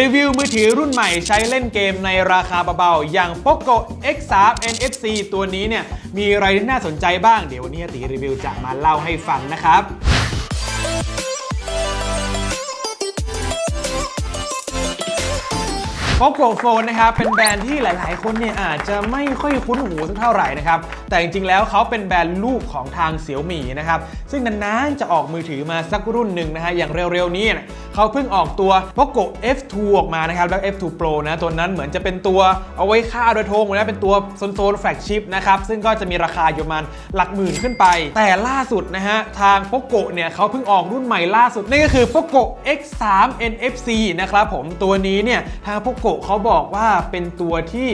รีวิวมือถือรุ่นใหม่ใช้เล่นเกมในราคาเบาๆ อย่าง POCO X3 NFC ตัวนี้เนี่ย มีอะไรที่น่าสนใจบ้าง เดี๋ยววันนี้ตีรีวิวจะมาเล่าให้ฟังนะครับ POCO Phone นะครับ เป็นแบรนด์ที่หลาย ๆ คนเนี่ยอาจจะไม่ค่อยคุ้นหูสักเท่าไหร่นะครับ แต่จริงๆ แล้วเขาเป็นแบรนด์ลูกของทางเสี่ยวหมี่นะครับ ซึ่งนานๆ จะออกมือถือมาสักรุ่นหนึ่งนะฮะ อย่างเร็วๆ นี้เขาเพิ่งออกตัว POCO F2 ออกมานะครับ แล้ว F2 Pro นะ ตัวนั้นเหมือนจะเป็นตัวเอาไว้ฆ่าโดยตรงนะเป็นตัวโซนๆแฟลกชิพนะครับ ซึ่งก็จะมีราคาอยู่ประมาณหลักหมื่นขึ้นไป แต่ล่าสุดนะฮะ ทาง POCO เนี่ยเขาเพิ่งออกรุ่นใหม่ล่าสุดนั่นก็คือ POCO X3 NFC นะครับผมตัวนี้เนี่ยทาง POCO เขาบอกว่าเป็นตัวที่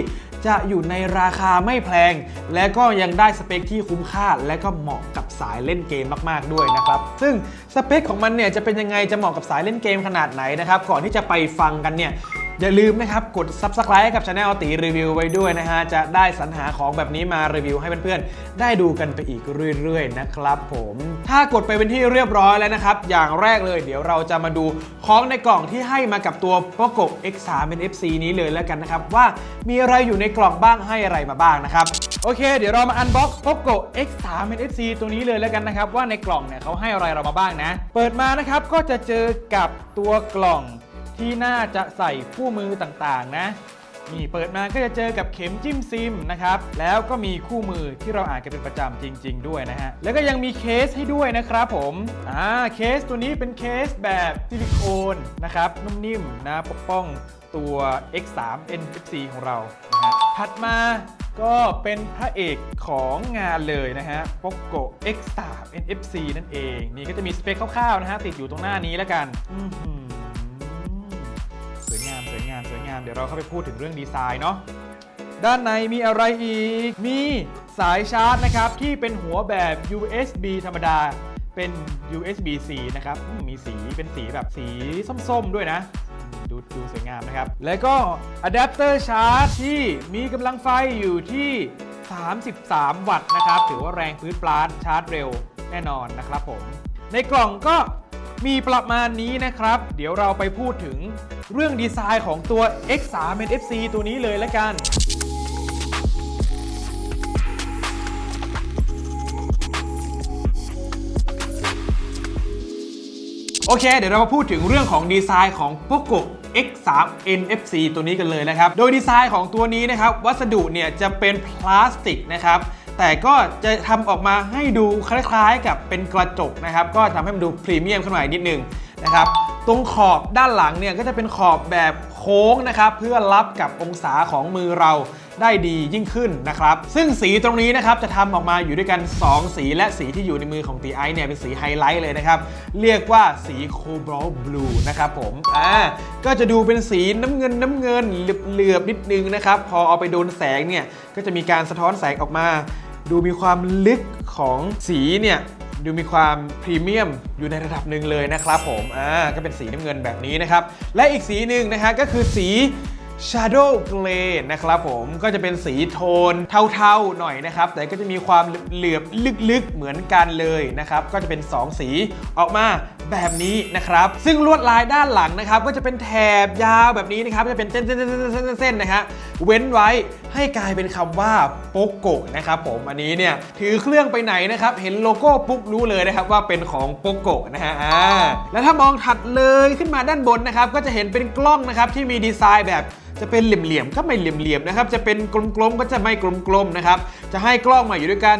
จะอยู่ในราคาไม่แพง และก็ยังได้สเปคที่คุ้มค่า และก็เหมาะกับสายเล่นเกมมากๆด้วยนะครับ ซึ่งสเปคของมันเนี่ยจะเป็นยังไงจะเหมาะกับสายเล่นเกมขนาดไหนนะครับ ก่อนที่จะไปฟังกันเนี่ย อย่าลืมนะครับ กด Subscribe กับช anel ตีรีวิวไว้ด้วยนะฮะ จะได้สรรหาของแบบนี้มารีวิวให้เพื่อนๆ ได้ดูกันไปอีกเรื่อยๆ นะครับผม ถ้ากดไปเป็นที่เรียบร้อยแล้วนะครับ อย่างแรกเลยเดี๋ยวเราจะมาดูของในกล่องที่ให้มากับตัว POCO X3 NFC นี้เลยแล้วกันนะครับ ว่ามีอะไรอยู่ในกล่องบ้างให้อะไรมาบ้างนะครับโอเค เดี๋ยวเรามาอันบ็อกซ์ POCO X3 NFC ตัวนี้เลยแล้วกันนะครับ ว่าในกล่องเนี่ยเขาให้อะไรเรามาบ้างนะ เปิดมานะครับก็จะเจอกับตัวกล่อง ที่น่าจะใส่คู่มือต่างๆนะนี่เปิดมาก็จะเจอกับเข็มจิ้มซิมนะครับ แล้วก็มีคู่มือที่เราอ่านกันเป็นประจำจริง ๆ ด้วยนะฮะ แล้วก็ยังมีเคสให้ด้วยนะครับผมอ่าเคสตัวนี้เป็นเคสแบบซิลิโคนนะครับนุ่มนิ่มนะปกป้องตัว X3 NFC ของเรานะฮะถัดมาก็เป็นพระเอกของงานเลยนะฮะ POCO X3 NFC นั่นเอง นี่ก็จะมีสเปคคร่าวๆนะฮะ ติดอยู่ตรงหน้านี้แล้วกัน อืามเดี๋ยวเราเข้าไปพูดถึงเรื่องดีไซน์เนาะด้านในมีอะไรอีก มีสายชาร์จนะครับ ที่เป็นหัวแบบ USB ธรรมดา เป็น USB-C นะครับมมีสีเป็นสีแบบสีส้มๆ ด้วยนะ ดูดูสวยงามนะครับ แล้วก็อะแดปเตอร์ชาร์จที่มีกำลังไฟอยู่ที่ 33 วัตต์นะครับ ถือว่าแรงพื้นปลาดชาร์จเร็วแน่นอนนะครับผม ในกล่องก็มีประมาณนี้นะครับ เดี๋ยวเราไปพูดถึง เรื่องดีไซน์ของตัว X3 NFC ตัวนี้เลยล้วกันโอเค เดี๋ยวเรามาพูดถึงเรื่องของดีไซน์ของ POCO X3 NFC ตัวนี้กันเลยนะครับ โดยดีไซน์ของตัวนี้นะครับ วัสดุเนี่ยจะเป็นพลาสติกนะครับ แต่ก็จะทำออกมาให้ดูคล้ายๆกับเป็นกระจกนะครับ ก็ทำให้มันดูพรีเมียมขึ้นมาอีกนิดนึงนะครับ ตรงขอบด้านหลังเนี่ยก็จะเป็นขอบแบบโค้งนะครับ เพื่อรับกับองศาของมือเราได้ดียิ่งขึ้นนะครับ ซึ่งสีตรงนี้นะครับจะทำออกมาอยู่ด้วยกัน 2 สีและสีที่อยู่ในมือของตีไอซ์เนี่ยเป็นสีไฮไลท์เลยนะครับ เรียกว่าสีโคบอลบลูนะครับผมอ่าก็จะดูเป็นสีน้ำเงินน้ำเงินเหลือบๆนิดนึงนะครับ พอเอาไปโดนแสงเนี่ยก็จะมีการสะท้อนแสงออกมา ดูมีความลึกของสีเนี่ย ดูมีความพรีเมียมอยู่ในระดับหนึ่งเลยนะครับผม อ่า ก็เป็นสีน้ำเงินแบบนี้นะครับ และอีกสีหนึ่งนะฮะก็คือสี Shadow Grey นะครับผมก็จะเป็นสีโทนเทาๆหน่อยนะครับ แต่ก็จะมีความเหลือบลึกๆเหมือนกันเลยนะครับ ก็จะเป็น 2 สีออกมา แบบนี้นะครับ ซึ่งลวดลายด้านหลังนะครับ ก็จะเป็นแถบยาวแบบนี้นะครับ จะเป็นเส้นๆๆๆๆๆนะฮะเว้นไว้ให้กลายเป็นคำว่าโปโกนะครับผมอันนี้เนี่ยถือเครื่องไปไหนนะครับ เห็นโลโก้ปุ๊บรู้เลยนะครับว่าเป็นของโปโกนะฮะแล้วถ้ามองถัดเลยขึ้นมาด้านบนนะครับ ก็จะเห็นเป็นกล้องนะครับที่มีดีไซน์แบบจะเป็นเหลี่ยมๆก็ไม่เหลี่ยมๆนะครับ จะเป็นกลมๆก็จะไม่กลมๆนะครับ จะให้กล้องมาอยู่ด้วยกัน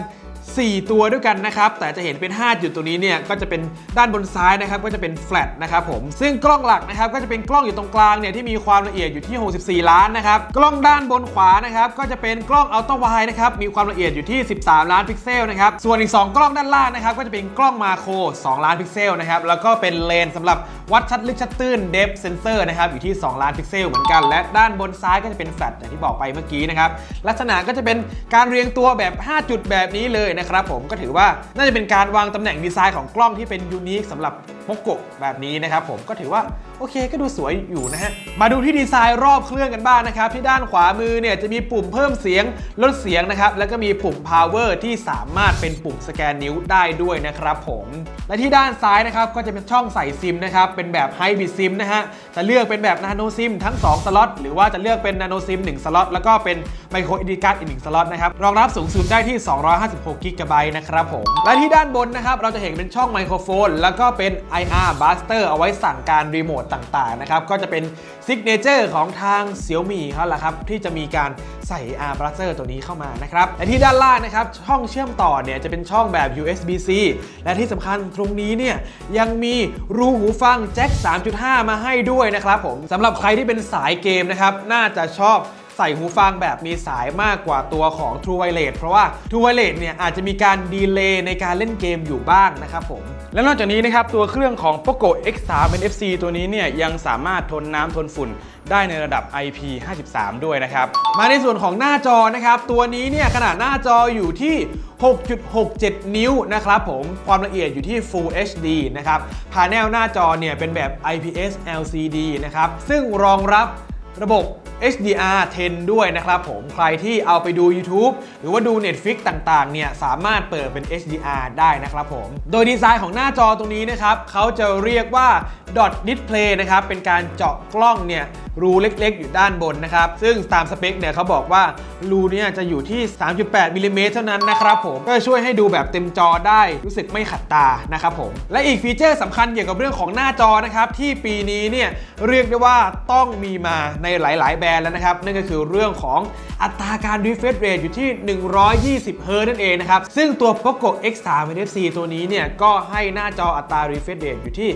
4 ตัวด้วยกันนะครับ แต่จะเห็นเป็น 5 จุดตัวนี้เนี่ยก็จะเป็นด้านบนซ้ายนะครับก็จะเป็นแฟลตนะครับผมซึ่งกล้องหลักนะครับก็จะเป็นกล้องอยู่ตรงกลางเนี่ยที่มีความละเอียดอยู่ที่ 64 ล้านนะครับกล้องด้านบนขวานะครับก็จะเป็นกล้องอัลตร้าไวนะครับมีความละเอียดอยู่ที่ 13 ล้านพิกเซลนะครับส่วนอีก 2 กล้องด้านล่างนะครับก็จะเป็นกล้องมาโคร2ล้านพิกเซลนะครับแล้วก็เป็นเลนส์สำหรับ วัดชัดลึกชัดตื้นเดฟเซนเซอร์นะครับอยู่ที่ 2 ล้านพิกเซลเหมือนกัน และด้านบนซ้ายก็จะเป็นแฟลชอย่างที่บอกไปเมื่อกี้นะครับลักษณะก็จะเป็นการเรียงตัวแบบ 5 จุดแบบนี้เลยนะครับผมก็ถือว่าน่าจะเป็นการวางตำแหน่งดีไซน์ของกล้องที่เป็นยูนิคสำหรับ โปโกแบบนี้นะครับผมก็ถือว่าโอเคก็ดูสวยอยู่นะฮะ มาดูที่ดีไซน์รอบเครื่องกันบ้างนะครับ ที่ด้านขวามือเนี่ยจะมีปุ่มเพิ่มเสียงลดเสียงนะครับ แล้วก็มีปุ่ม power ที่สามารถเป็นปุ่มสแกนนิ้วได้ด้วยนะครับผมและที่ด้านซ้ายนะครับก็จะเป็นช่องใส่ซิมนะครับเป็นแบบ Hybrid SIM นะฮะจะเลือกเป็นแบบ Nano SIM ทั้ง 2 สล็อตหรือว่าจะเลือกเป็น Nano SIM 1สล็อตแล้วก็เป็น Micro SD card อีก1สล็อตนะครับรองรับสูงสุดได้ที่ 256 g b นะครับผมและที่ด้านบนนะครับเราจะเห็นเป็นช่องไมโครโฟน แล้วก็เป็น IR Buster เอาไว้สั่งการรีโมทต่างๆนะครับก็จะเป็นซิกเนเจอร์ของทาง Xiaomi เขาแหละครับที่จะมีการใส่ IR Buster ตัวนี้เข้ามานะครับและที่ด้านล่างนะครับช่องเชื่อมต่อเนี่ยจะเป็นช่องแบบ USB-C และที่สำคัญตรงนี้เนี่ยยังมีรูหูฟังแจ็ค3.5 มาให้ด้วยนะครับผมสำหรับใครที่เป็นสายเกมนะครับน่าจะชอบ ใส่หูฟังแบบมีสายมากกว่าตัวของ True Wireless เพราะว่า True Wireless เนี่ยอาจจะมีการดีเลย์ในการเล่นเกมอยู่บ้างนะครับผม และนอกจากนี้นะครับตัวเครื่องของ POCO X3 NFC ตัวนี้เนี่ยยังสามารถทนน้ำทนฝุ่นได้ในระดับ IP53 ด้วยนะครับ มาในส่วนของหน้าจอนะครับตัวนี้เนี่ยขนาดหน้าจออยู่ที่ 6.67 นิ้วนะครับผมความละเอียดอยู่ที่ Full HD นะครับพาแนลหน้าจอเนี่ยเป็นแบบ IPS LCD นะครับซึ่งรองรับ ระบบ HDR 10 ด้วยนะครับผมใครที่เอาไปดู YouTube หรือว่าดู Netflix ต่างๆ เนี่ยสามารถเปิดเป็น HDR ได้นะครับผม โดยดีไซน์ของหน้าจอตรงนี้นะครับเขาจะเรียกว่า Dot Display นะครับ เป็นการเจาะกล้องเนี่ยรูเล็กๆ อยู่ด้านบนนะครับ ซึ่งตามสเปคเนี่ยเขาบอกว่ารูเนี่ยจะอยู่ที่ 3.8มิลลิเมตรเท่านั้นนะครับผมก็ช่วยให้ดูแบบเต็มจอได้รู้สึกไม่ขัดตานะครับผม และอีกฟีเจอร์สำคัญเกี่ยวกับเรื่องของหน้าจอนะครับที่ปีนี้เนี่ยเรียกได้ว่าต้องมีมาในหลาย ๆ แบรนด์แล้วนะครับ นั่นก็คือเรื่องของอัตราการ refresh rate อยู่ที่ 120เฮิร์ตนั่นเองนะครับ ซึ่งตัว POCO X3 NFC ตัวนี้เนี่ย ก็ให้หน้าจออัตรา refresh rate อยู่ที่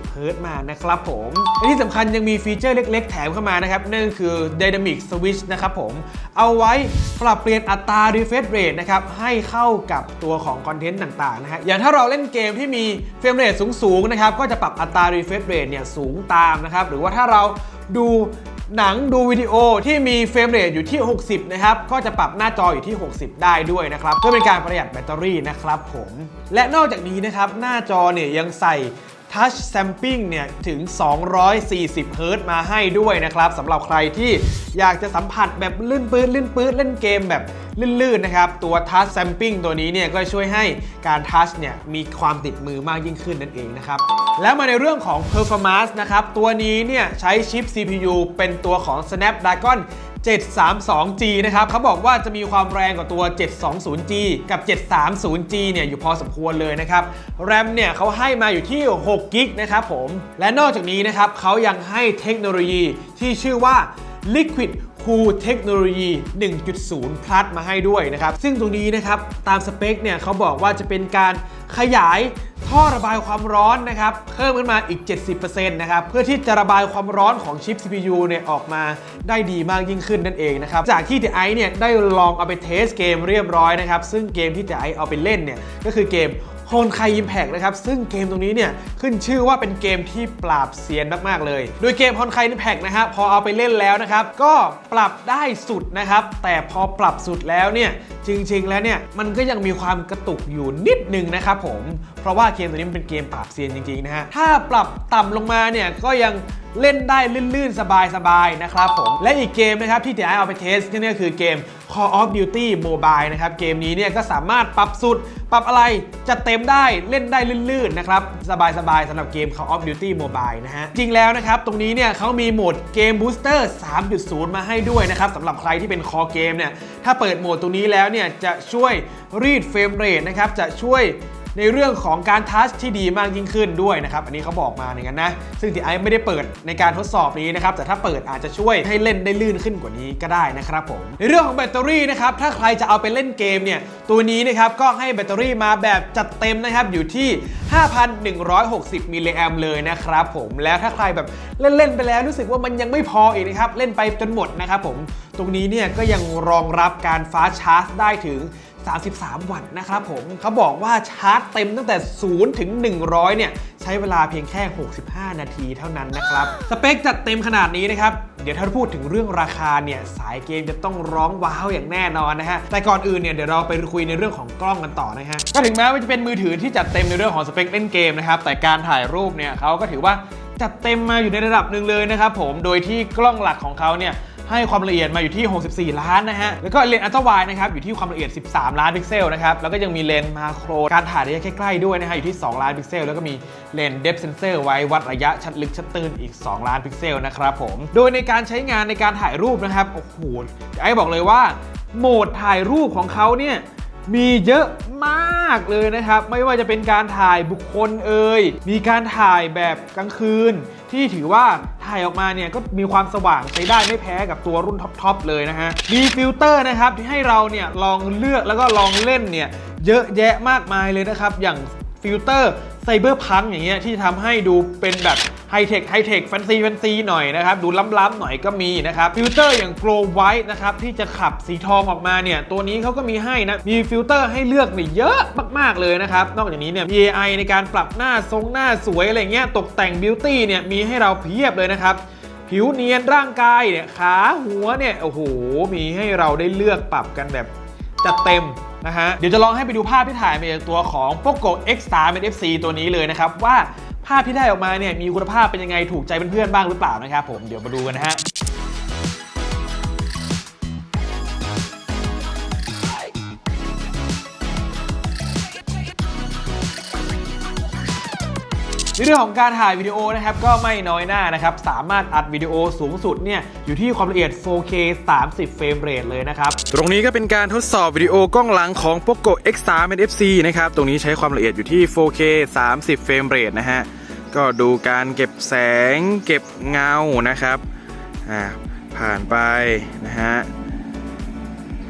120เฮิร์ตมานะครับผมและที่สำคัญยังมีฟีเจอร์เล็ก ๆ แถมเข้ามานะครับ นั่นก็คือ Dynamic Switch นะครับผม เอาไว้ปรับเปลี่ยนอัตรา refresh rate นะครับ ให้เข้ากับตัวของคอนเทนต์ต่าง ๆ นะฮะ อย่างถ้าเราเล่นเกมที่มีเฟรมเรทสูง ๆ นะครับ ก็จะปรับอัตรา refresh rate เนี่ยสูงตามนะครับ หรือว่าถ้าเราดูหนังดูวิดีโอที่มีเฟรมเรทอยู่ที่ 60 นะครับ ก็จะปรับหน้าจออยู่ที่ 60 ได้ด้วยนะครับ เพื่อเป็นการประหยัดแบตเตอรี่นะครับผม และนอกจากนี้นะครับ หน้าจอเนี่ยยังใส่ Touch Sampling เนี่ยถึง 240 เฮิร์ตมาให้ด้วยนะครับสำหรับใครที่อยากจะสัมผัสแบบลื่นปื้ดลื่นปื้ดเล่นเกมแบบลื่นๆนะครับ ตัว Touch Sampling ตัวนี้เนี่ยก็ช่วยให้การ Touch เนี่ยมีความติดมือมากยิ่งขึ้นนั่นเองนะครับ แล้วมาในเรื่องของ Performance นะครับ ตัวนี้เนี่ยใช้ชิป CPU เป็นตัวของ Snapdragon 732G นะครับเขาบอกว่าจะมีความแรงกว่าตัว 720G กับ 730G เนี่ยอยู่พอสมควรเลยนะครับแรมเนี่ยเขาให้มาอยู่ที่6กิกนะครับผมและนอกจากนี้นะครับเขายังให้เทคโนโลยีที่ชื่อว่า Liquid Cool Technology 1.0 Plus มาให้ด้วยนะครับ ซึ่งตรงนี้นะครับ ตามสเปคเนี่ยเขาบอกว่าจะเป็นการ ขยายท่อระบายความร้อนนะครับ เพิ่มขึ้นมาอีก 70%นะครับ เพื่อที่จะระบายความร้อนของชิป CPU เนี่ยออกมาได้ดีมากยิ่งขึ้นนั่นเองนะครับ จากที่เดไอเนี่ยได้ลองเอาไปเทสเกมเรียบร้อยนะครับ ซึ่งเกมที่เดไอเอาไปเล่นเนี่ยก็คือเกม โฮนไคอิมแพกนะครับซึ่งเกมตรงนี้เนี่ยขึ้นชื่อว่าเป็นเกมที่ปราบเซียนมากๆเลย โดยเกมฮอนไคอิมแพกนะครับพอเอาไปเล่นแล้วนะครับก็ปรับได้สุดนะครับแต่พอปรับสุดแล้วเนี่ยจริง ๆ แล้วเนี่ยมันก็ยังมีความกระตุกอยู่นิดนึงนะครับผมเพราะว่าเกมตัวนี้มันเป็นเกมปราบเซียนจริงๆนะฮะถ้าปรับต่ำลงมาเนี่ยก็ยังเล่นได้ลื่นๆ สบายๆนะครับผมและอีกเกมนะครับที่เดี๋ยวเอาไปเทสเนี่ยก็คือเกม Call of Duty Mobile นะครับ เกมนี้เนี่ยก็สามารถปรับสุด ปรับอะไรจะเต็มได้เล่นได้ลื่นๆนะครับ สบายๆสำหรับเกม Call of Duty Mobile นะฮะ จริงแล้วนะครับ ตรงนี้เนี่ยเขามีโหมดเกม Booster 3.0 มาให้ด้วยนะครับสำหรับใครที่เป็นคอเกมเนี่ยถ้าเปิดโหมดตรงนี้แล้วเนี่ยจะช่วยรีดเฟรมเรทนะครับจะช่วย ในเรื่องของการทัชที่ดีมากยิ่งขึ้นด้วยนะครับ อันนี้เขาบอกมาอย่างนั้นนะ ซึ่งที่ไอไม่ได้เปิดในการทดสอบนี้นะครับ แต่ถ้าเปิดอาจจะช่วยให้เล่นได้ลื่นขึ้นกว่านี้ก็ได้นะครับผม ในเรื่องของแบตเตอรี่นะครับ ถ้าใครจะเอาไปเล่นเกมเนี่ย ตัวนี้นะครับก็ให้แบตเตอรี่มาแบบจัดเต็มนะครับ อยู่ที่ 5,160 มิลลิแอมเลยนะครับผม แล้วถ้าใครแบบเล่นๆไปแล้วรู้สึกว่ามันยังไม่พออีกนะครับ เล่นไปจนหมดนะครับผม ตรงนี้เนี่ยก็ยังรองรับการฟ้าชาร์จได้ถึง 33 วัตต์นะครับผมเขาบอกว่าชาร์จเต็มตั้งแต่ 0 ถึง 100 เนี่ย ใช้เวลาเพียงแค่ 65 นาทีเท่านั้นนะครับ สเปคจัดเต็มขนาดนี้นะครับ เดี๋ยวถ้าพูดถึงเรื่องราคาเนี่ย สายเกมจะต้องร้องว้าวอย่างแน่นอนนะฮะ แต่ก่อนอื่นเนี่ยเดี๋ยวเราไปคุยในเรื่องของกล้องกันต่อนะฮะก็ถึงแม้ว่าจะเป็นมือถือที่จัดเต็มในเรื่องของสเปคเล่นเกมนะครับแต่การถ่ายรูปเนี่ยเขาก็ถือว่าจัดเต็มมาอยู่ในระดับหนึ่งเลยนะครับผมโดยที่กล้องหลักของเขาเนี่ย ให้ความละเอียดมาอยู่ที่ 64 ล้านนะฮะ แล้วก็เลนส์อัลตร้าไวด์นะครับอยู่ที่ความละเอียด 13 ล้านพิกเซลนะครับ แล้วก็ยังมีเลนส์มาโครการถ่ายระยะใกล้ๆด้วยนะฮะอยู่ที่ 2 ล้านพิกเซล แล้วก็มีเลนส์เดฟเซนเซอร์ไว้วัดระยะชัดลึกชัดตื้นอีก 2 ล้านพิกเซลนะครับผม โดยในการใช้งานในการถ่ายรูปนะครับ โอ้โหไอ้บอกเลยว่าโหมดถ่ายรูปของเขาเนี่ย มีเยอะมากเลยนะครับ ไม่ว่าจะเป็นการถ่ายบุคคลเอ่ยมีการถ่ายแบบกลางคืน ที่ถือว่าถ่ายออกมาเนี่ยก็มีความสว่างใช้ได้ไม่แพ้กับตัวรุ่นท็อปๆเลยนะฮะมีฟิลเตอร์นะครับที่ให้เราเนี่ยลองเลือกแล้วก็ลองเล่นเนี่ยเยอะแยะมากมายเลยนะครับ อย่างฟิลเตอร์ ไซเบอร์พังอย่างเงี้ยที่ทำให้ดูเป็นแบบไฮเทคไฮเทคแฟนซีแฟนซีหน่อยนะครับดูล้ำๆหน่อยก็มีนะครับฟิลเตอร์อย่าง Grow White นะครับที่จะขับสีทองออกมาเนี่ยตัวนี้เขาก็มีให้นะมีฟิลเตอร์ให้เลือกเนี่ยเยอะมากๆเลยนะครับนอกจากนี้เนี่ย AI ในการปรับหน้าทรงหน้าสวยอะไรเงี้ยตกแต่งบิวตี้เนี่ยมีให้เราเพียบเลยนะครับผิวเนียนร่างกายเนี่ยขาหัวเนี่ยโอ้โหมีให้เราได้เลือกปรับกันแบบ จัดเต็มนะฮะ เดี๋ยวจะลองให้ไปดูภาพที่ถ่ายมาจากตัวของ Poco X3 FC ตัวนี้เลยนะครับ ว่าภาพที่ได้ออกมาเนี่ยมีคุณภาพเป็นยังไงถูกใจเพื่อนๆบ้างหรือเปล่านะครับผมเดี๋ยวมาดูกันนะฮะ ในเรื่องของการถ่ายวิดีโอนะครับก็ไม่น้อยหน้านะครับสามารถอัดวิดีโอสูงสุดเนี่ยอยู่ที่ความละเอียด 4K 30 เฟรมเรทเลยนะครับ ตรงนี้ก็เป็นการทดสอบวิดีโอกล้องหลังของ Poco X3 NFC นะครับ ตรงนี้ใช้ความละเอียดอยู่ที่ 4K 30 เฟรมเรทนะฮะ ก็ดูการเก็บแสง เก็บเงานะครับ อ่า ผ่านไปนะฮะ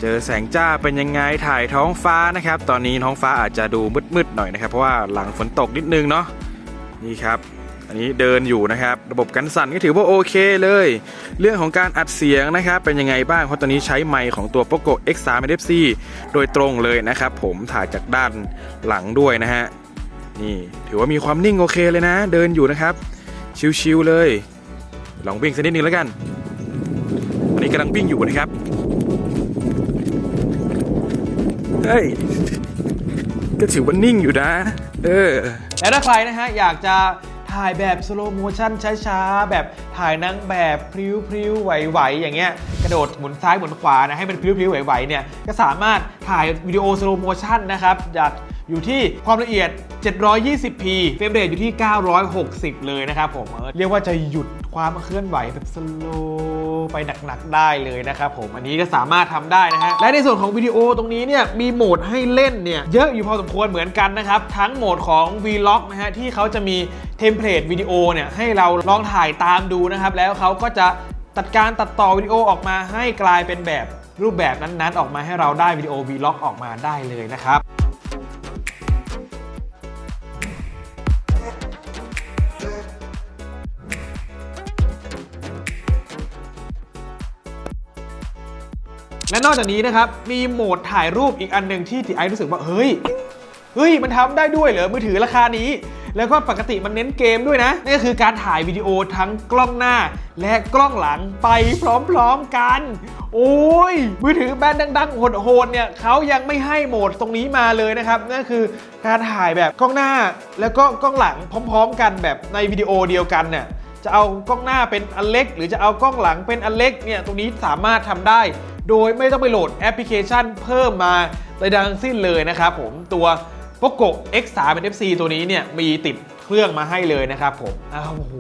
เจอแสงจ้าเป็นยังไงถ่ายท้องฟ้านะครับ ตอนนี้ท้องฟ้าอาจจะดูมืดๆหน่อยนะครับ เพราะว่าหลังฝนตกนิดนึงเนาะ นี่ครับ อันนี้เดินอยู่นะครับ ระบบกันสั่นก็ถือว่าโอเคเลย เรื่องของการอัดเสียงนะครับ เป็นยังไงบ้างเพราะตอนนี้ใช้ไมค์ของตัว Poco X3 NFC โดยตรงเลยนะครับ ผมถ่ายจากด้านหลังด้วยนะฮะนี่ถือว่ามีความนิ่งโอเคเลยนะ เดินอยู่นะครับ ชิวๆเลย ลองวิ่งสักนิดนึงแล้วกัน อันนี้กำลังวิ่งอยู่นะครับ เฮ้ย ก็ถือว่านิ่งอยู่นะ เออ แล้วถ้าใครนะฮะ อยากจะถ่ายแบบสโลโมชั่นช้าๆ แบบถ่ายนังแบบพริ้วๆ ไหวๆ อย่างเงี้ย กระโดดหมุนซ้ายหมุนขวานะให้มันพริ้วๆ ไหวๆ เนี่ย ก็สามารถถ่ายวิดีโอสโลโมชั่นนะครับจาก อยู่ที่ความละเอียด 720p เฟรมเรทอยู่ที่ 960 เลยนะครับผมเรียกว่าจะหยุดความเคลื่อนไหวแบบสโลไปหนักๆได้เลยนะครับผมอันนี้ก็สามารถทำได้นะฮะและในส่วนของวิดีโอตรงนี้เนี่ยมีโหมดให้เล่นเนี่ยเยอะอยู่พอสมควรเหมือนกันนะครับ ทั้งโหมดของ Vlog นะฮะที่เขาจะมีเทมเพลตวิดีโอเนี่ยให้เราลองถ่ายตามดูนะครับ แล้วเขาก็จะตัดการตัดต่อวิดีโอออกมาให้กลายเป็นแบบรูปแบบนั้นๆ ออกมาให้เราได้วิดีโอ Vlog ออกมาได้เลยนะครับ และนอกจากนี้นะครับ มีโหมดถ่ายรูปอีกอันหนึ่งที่ติไอรู้สึกว่า เฮ้ย เฮ้ย มันทำได้ด้วยเหรอมือถือราคานี้ แล้วก็ปกติมันเน้นเกมด้วยนะนั่คือการถ่ายวิดีโอทั้งกล้องหน้า และกล้องหลังไปพร้อมๆกัน โอ้ย มือถือแบรนด์ดังๆโหดๆเนี่ยเขายังไม่ให้โหมดตรงนี้มาเลยนะครับ นั่นคือการถ่ายแบบกล้องหน้า แล้วก็กล้องหลังพร้อม ๆ กันแบบในวิดีโอเดียวกันเนี่ยจะเอากล้องหน้าเป็นอันเล็ก หรือจะเอากล้องหลังเป็นอันเล็กเนี่ยตรงนี้สามารถทำได้ โดยไม่ต้องไปโหลดแอปพลิเคชันเพิ่มมาใดๆทั้งสิ้นเลยนะครับผมตัว Poco X3 เป็น FC ตัวนี้เนี่ยมีติดเครื่องมาให้เลยนะครับผมอ้าวโอ้โห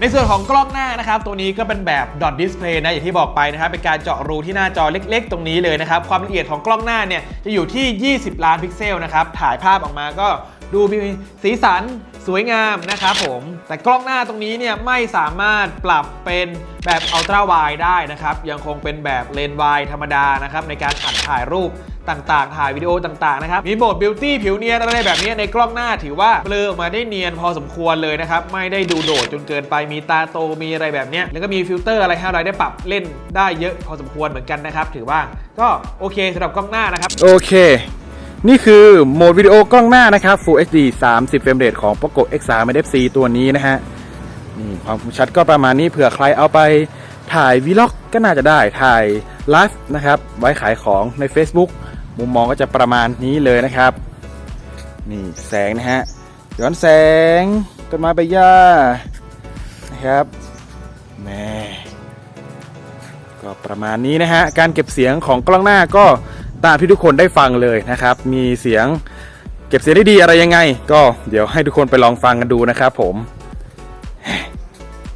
ในส่วนของกล้องหน้านะครับ ตัวนี้ก็เป็นแบบ dot display นะอย่างที่บอกไปนะครับ เป็นการเจาะรูที่หน้าจอเล็ก ๆ ตรงนี้เลยนะครับ ความละเอียดของกล้องหน้าเนี่ยจะอยู่ที่ 20 ล้านพิกเซลนะครับ ถ่ายภาพออกมาก็ดูมีสีสัน สวยงามนะครับผม แต่กล้องหน้าตรงนี้เนี่ยไม่สามารถปรับเป็นแบบอัลตร้าไวได้นะครับ ยังคงเป็นแบบเลนส์ไวธรรมดานะครับในการอัดถ่ายรูปต่างๆ ถ่ายวิดีโอต่างๆ นะครับ มีโหมดบิวตี้ผิวเนียนอะไรแบบนี้ในกล้องหน้าถือว่าเบลอออกมาได้เนียนพอสมควรเลยนะครับ ไม่ได้ดูโดดจนเกินไปมีตาโตมีอะไรแบบนี้แล้วก็มีฟิลเตอร์อะไรให้เราได้ปรับเล่นได้เยอะพอสมควรเหมือนกันนะครับ ถือว่าก็โอเคสำหรับกล้องหน้านะครับ โอเค นี่คือโหมดวิดีโอกล้องหน้านะครับ Full HD 30 เฟรมเรทของ Poco X3 NFC ตัวนี้นะฮะนี่ความคมชัดก็ประมาณนี้เผื่อใครเอาไปถ่ายวีล็อกก็น่าจะได้ถ่ายไลฟ์นะครับ ไว้ขายของใน Facebook มุมมองก็จะประมาณนี้เลยนะครับ นี่แสงนะฮะย้อนแสงต้นไม้ใบหญ้านะครับแม่ก็ประมาณนี้นะฮะการเก็บเสียงของกล้องหน้าก็ ตามที่ทุกคนได้ฟังเลยนะครับ มีเสียงเก็บเสียงได้ดีอะไรยังไง ก็เดี๋ยวให้ทุกคนไปลองฟังกันดูนะครับผม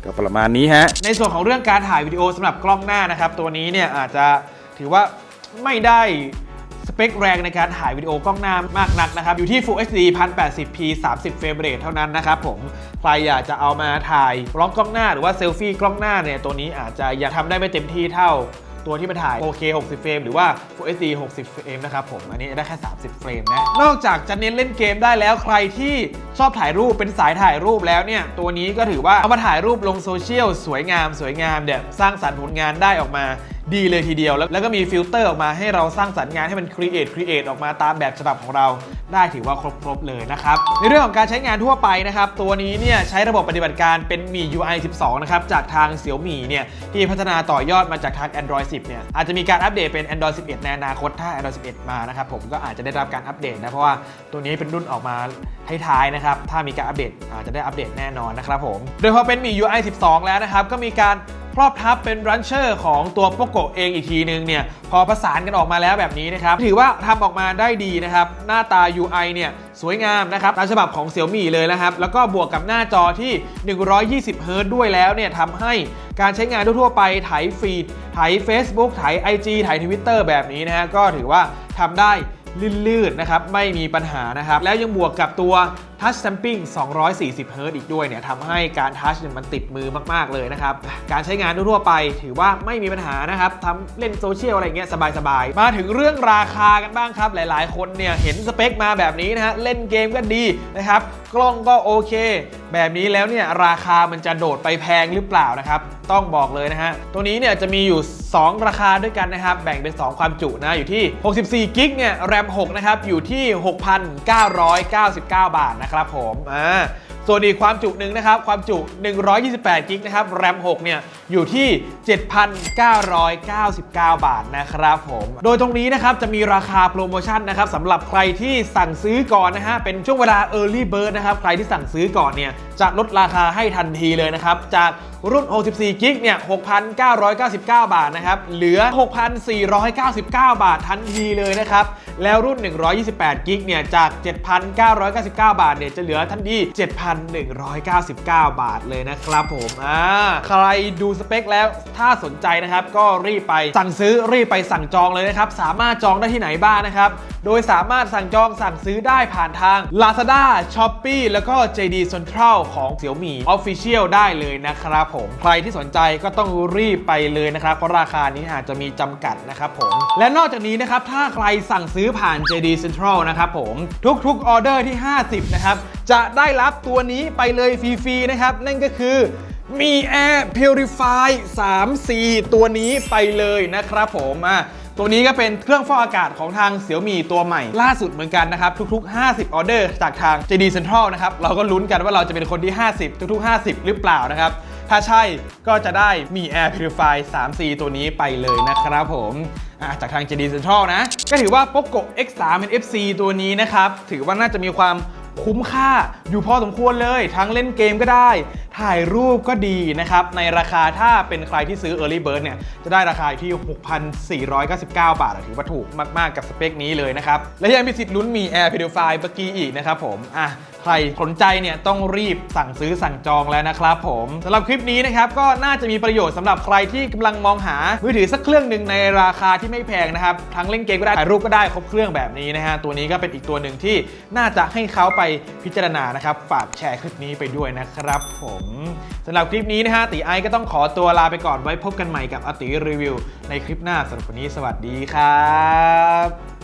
ก็ประมาณนี้ฮะ ในส่วนของเรื่องการถ่ายวิดีโอสำหรับกล้องหน้านะครับ ตัวนี้เนี่ยอาจจะถือว่าไม่ได้สเปคแรงในการถ่ายวิดีโอกล้องหน้ามากนักนะครับ อยู่ที่ Full HD 1080p 30 เฟรมเรทเท่านั้นนะครับผม ใครอยากจะเอามาถ่ายร้องกล้องหน้าหรือว่าเซลฟี่กล้องหน้าเนี่ยตัวนี้อาจจะยังทำได้ไม่เต็มที่เท่า ตัวที่มาถ่าย 4K 60 เฟรมหรือว่า Full HD 60 เฟรมนะครับผมอันนี้ได้แค่ 30 เฟรมนะ นอกจากจะเน้นเล่นเกมได้แล้วใครที่ชอบถ่ายรูปเป็นสายถ่ายรูปแล้วเนี่ย ตัวนี้ก็ถือว่าเอามาถ่ายรูปลงโซเชียลสวยงามสวยงามเนี่ยสร้างสรรค์ผลงานได้ออกมา ดีเลยทีเดียวแล้วแล้วก็มีฟิลเตอร์ออกมาให้เราสร้างสรรค์งานให้มันครีเอทครีเอทออกมาตามแบบฉบับของเราได้ถือว่าครบ ๆ เลยนะครับ ในเรื่องของการใช้งานทั่วไปนะครับ ตัวนี้เนี่ยใช้ระบบปฏิบัติการเป็นมี UI 12 นะครับ จากทาง Xiaomi เนี่ยที่พัฒนาต่อยอดมาจากทาง Android 10 เนี่ยอาจจะมีการอัปเดตเป็น Android 11 ในอนาคตถ้า Android 11 มานะครับผมก็อาจจะได้รับการอัปเดตนะเพราะว่าตัวนี้เป็นรุ่นออกมาท้ายๆนะครับถ้ามีการอัปเดตอาจจะได้อัปเดตแน่นอนนะครับผมโดยพอเป็นมี UI 12 แล้วนะครับก็มีการ รอบทับเป็นรันเชอร์ของตัวโปโกเองอีกทีนึงเนี่ยพอประสานกันออกมาแล้วแบบนี้นะครับ ถือว่าทำออกมาได้ดีนะครับ หน้าตา UI เนี่ยสวยงามนะครับตามฉบับของ Xiaomi เลยนะครับ แล้วก็บวกกับหน้าจอที่ 120เฮิรตด้วยแล้วเนี่ยทำให้การใช้งานทั่วไปถ่ายฟีดถ่าย Facebook ถ่าย IG ถ่าย Twitter แบบนี้นะฮะก็ถือว่าทำได้ลื่นๆนะครับไม่มีปัญหานะครับ แล้วยังบวกกับตัว Touch Stamping 240 Hz อีกด้วยเนี่ยทำให้การทัชเนี่ยมันติดมือมาก ๆ เลยนะครับ การใช้งานทั่วไปถือว่าไม่มีปัญหานะครับทำเล่นโซเชียลอะไรเงี้ยสบาย ๆ มาถึงเรื่องราคากันบ้างครับ หลาย ๆ คนเนี่ยเห็นสเปคมาแบบนี้นะฮะ เล่นเกมก็ดีนะครับ กล้องก็โอเค แบบนี้แล้วเนี่ยราคามันจะโดดไปแพงหรือเปล่านะครับ ต้องบอกเลยนะฮะ ตัวนี้เนี่ยจะมีอยู่ 2 ราคาด้วยกันนะครับ แบ่งเป็น 2 ความจุนะอยู่ที่ 64กิกเนี่ยแรม 6 นะครับ อยู่ที่ 6,999 บาทนะครับผมอ่าส่วนอีกความจุหนึ่งนะครับ ความจุ 128 กิกนะครับ แรม 6 เนี่ย อยู่ที่ 7,999 บาทนะครับผม โดยตรงนี้นะครับ จะมีราคาโปรโมชั่นนะครับสำหรับใครที่สั่งซื้อก่อนนะฮะ เป็นช่วงเวลา Early Bird นะครับ ใครที่สั่งซื้อก่อนเนี่ย จะลดราคาให้ทันทีเลยนะครับ จากรุ่น 64 กิกเนี่ย 6,999 บาทนะครับ เหลือ 6,499 บาททันทีเลยนะครับ แล้วรุ่น 128 กิกเนี่ย จาก 7,999 บาทเนี่ย จะเหลือทันที 7,199 บาทเลยนะครับผมอ่าใครดูสเปคแล้วถ้าสนใจนะครับ ก็รีบไปสั่งซื้อรีบไปสั่งจองเลยนะครับ สามารถจองได้ที่ไหนบ้างนะครับ โดยสามารถสั่งจองสั่งซื้อได้ผ่านทาง Lazada, Shopee แล้วก็ JD Central ของ Xiaomi Official ได้เลยนะครับผมใครที่สนใจก็ต้องรีบไปเลยนะครับ เพราะราคานี้อาจจะมีจำกัดนะครับผม และนอกจากนี้นะครับ ถ้าใครสั่งซื้อผ่าน JD Central นะครับผม ทุกๆออเดอร์ที่ 50 นะครับ จะได้รับตัวนี้ไปเลยฟรีๆนะครับ นั่นก็คือมี Air Purify 3C ตัวนี้ไปเลยนะครับผมอะ ตัวนี้ก็เป็นเครื่องฟอกอากาศของทาง Xiaomi ตัวใหม่ ล่าสุดเหมือนกันนะครับ ทุก ๆ 50 ออเดอร์จากทาง JD Central นะครับ เราก็ลุ้นกันว่าเราจะเป็นคนที่ 50 ทุก ๆ 50 หรือเปล่านะครับ ถ้าใช่ก็จะได้มี Air Purify 3C ตัวนี้ไปเลยนะครับผมจากทาง JD Central นะ ก็ถือว่า Poco X3 FC ตัวนี้นะครับถือว่าน่าจะมีความ คุ้มค่าอยู่พอสมควรเลย ทั้งเล่นเกมก็ได้ ถ่ายรูปก็ดีนะครับ ในราคาถ้าเป็นใครที่ซื้อ Early Bird เนี่ย จะได้ราคาที่ 6,499 บาทถือว่าถูกมาก ๆ กับสเปคนี้เลยนะครับ และยังมีสิทธิ์ลุ้นมี Air Purify เมื่อกี้อีกนะครับผมอะ รสนใจเนี่ยต้องรีบสั่งซื้อสั่งจองแล้วนะครับผมสำหรับคลิปนี้นะครับก็น่าจะมีประโยชน์สำหรับใครที่กำลังมองหามือถือสักเครื่องหนึ่งในราคาที่ไม่แพงนะครับทั้งเล่นเกมก็ได้ถ่ายรูปก็ได้ครบเครื่องแบบนี้นะฮะตัวนี้ก็เป็นอีกตัวหนึ่งที่น่าจะให้เขาไปพิจารณานะครับฝากแชร์คลิปนี้ไปด้วยนะครับผมสำหรับคลิปนี้นะฮะตีไอก็ต้องขอตัวลาไปก่อนไว้พบกันใหม่กับอติรีวิว ในคลิปหน้าสำหรับวันนี้สวัสดีครับ